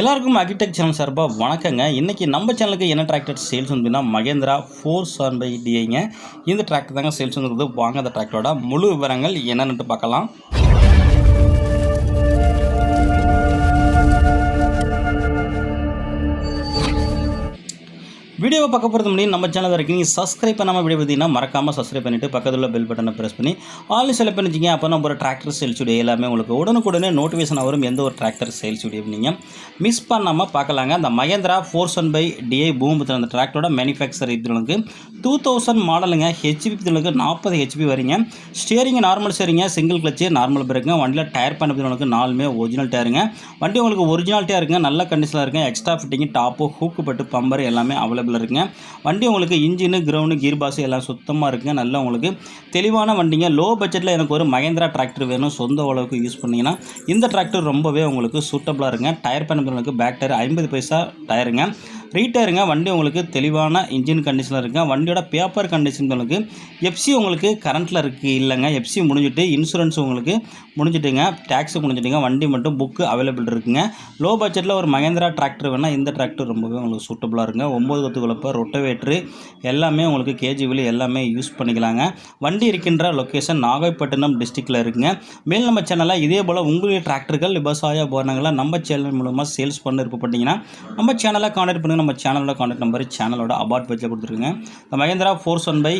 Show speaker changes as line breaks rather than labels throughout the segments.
எல்லாருக்கும் அகிடெக் சேனல் சார்பாக வணக்கங்க. இன்றைக்கி நம்ம சேனலுக்கு என்ன டிராக்டர் சேல்ஸ் வந்துன்னா மகேந்திரா ஃபோர் செவன் பை டிஐங்க இந்த டிராக்டர் தாங்க சேல்ஸ் வந்துருக்குது வாங்க அந்த டிராக்டரோட முழு விவரங்கள் என்னென்னுட்டு பார்க்கலாம். வீடியோவை பார்க்க போகிறது முன்னாடி நம்ம சேனல் வரைக்கும் நீங்கள் சப்ஸ்கிரைப் பண்ணாமல் வீடியோ பார்த்தீங்கன்னா மறக்காமல் சப்ஸ்கிரைப் பண்ணிவிட்டு பக்கத்தில் உள்ள பெல் பட்டனை ப்ரெஸ் பண்ணி ஆல் செலக்ட் பண்ணிச்சிங்க அப்போ நம்ம ஒரு டிராக்டர் சேல்ஸ் வீடியோ எல்லாமே உங்களுக்கு உடனுக்குடனே நோட்டிஃபிகேஷன் வரும் எந்த ஒரு டிராக்டர் சேல்ஸ் வீடியோ நீங்கள் மிஸ் பண்ணாமல் பார்க்கலாங்க. அந்த Mahindra four one five DI பூம்பத்தில் அந்த டிராக்டரோட மேனுஃபேக்சர் இதுகளுக்கு டூ தௌசண்ட் மாடலுங்க ஹெச்பி இதுகளுக்கு நாற்பது ஹெச்பி வரீங்க. ஸ்டியரிங் நார்மல் ஸ்டேரிங்க சிங்கிள் கிளச்சு நார்மல் பிரேக்குங்க வண்டியில் டயர் பண்ண உங்களுக்கு நாலுமே ஒரிஜினல் டயருங்க வண்டி உங்களுக்கு ஒரிஜினல் டயர் இருக்குங்க நல்ல கண்டிஷனில் இருக்குங்க. எக்ஸ்ட்ரா ஃபிட்டிங் டாப்பு ஹூக்கு பட்டு பம்பர் எல்லாமே அவைலபிள் இருக்குங்க. வண்டி உங்களுக்கு இன்ஜினு கிரவுண்டு கீர் பாஸ் எல்லாம் சுத்தமாக இருக்குங்க. நல்லா உங்களுக்கு தெளிவான வண்டிங்க. லோ பட்ஜெட்டில் எனக்கு ஒரு மகேந்திரா டிராக்டர் வேணும். சொந்த அளவுக்கு யூஸ் பண்ணிங்கன்னா இந்த டிராக்டர் ரொம்பவே உங்களுக்கு சூட்டபுளாக இருக்குங்க. டயர் பண்ணுறவங்களுக்கு பேக் டயர் ஐம்பது பைசா டயருங்க ரீட்டருங்க வண்டி உங்களுக்கு தெளிவான இன்ஜின் கண்டிஷனில் இருக்குங்க வண்டியோட பேப்பர் கண்டிஷன் உங்களுக்கு எஃப்சி உங்களுக்கு கரண்ட்டில் இருக்குது இல்லைங்க. எஃப்சி முடிஞ்சிட்டு இன்சூரன்ஸ் உங்களுக்கு முடிஞ்சிட்டுங்க. டேக்ஸு முடிஞ்சிட்டுங்க. வண்டி மட்டும் புக்கு அவைலபிள் இருக்குங்க. லோ பட்ஜெட்டில் ஒரு மகேந்திரா டிராக்டர் வேணால் இந்த டிராக்டர் ரொம்பவே உங்களுக்கு சூட்டபுளாக இருக்குங்க. ஒம்பது பத்து குழப்ப ரொட்டவேட்ரு எல்லாமே உங்களுக்கு கேஜி வில் எல்லாமே யூஸ் பண்ணிக்கலாங்க. வண்டி இருக்கின்ற லொக்கேஷன் நாகைப்பட்டினம் டிஸ்ட்ரிக்டில் இருக்குங்க. மேல் நம்ம சேனலில் இதே போல் உங்களுடைய டிராக்டர்கள் விவசாய உபகரணங்களை நம்ம சேனல் மூலமாக சேல்ஸ் பண்ண விருப்பப்பட்டீங்கன்னா நம்ம சேனலை கான்டாக்ட் பண்ணுங்கள் நம்ம சேனலோட கான்டாக்ட் நம்பர் சேனலோட அபார்ட் பேஜில் கொடுத்துருக்குங்க. இந்த Mahindra four one five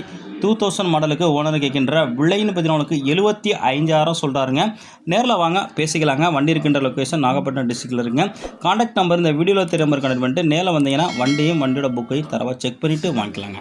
two thousand மாடலுக்கு ஓனர் கேட்கின்ற விலைன்னு பார்த்தீங்கன்னா உனக்கு எழுபத்தி ஐந்தாயிரம் சொல்கிறாருங்க நேரில் வாங்க பேசிக்கலாங்க. வண்டி இருக்கின்ற லொக்கேஷன் நாகப்பட்டினம் டிஸ்ட்ரிக்டில் இருக்குங்க. கான்டாக்ட் நம்பர் இந்த வீடியோவில் தெரிய நம்பர் கனெக்ட் பண்ணிட்டு நேரில் வந்தீங்கன்னா வண்டியும் வண்டியோட புக்கையும் தரவாக செக் பண்ணிவிட்டு வாங்கிக்கலாங்க.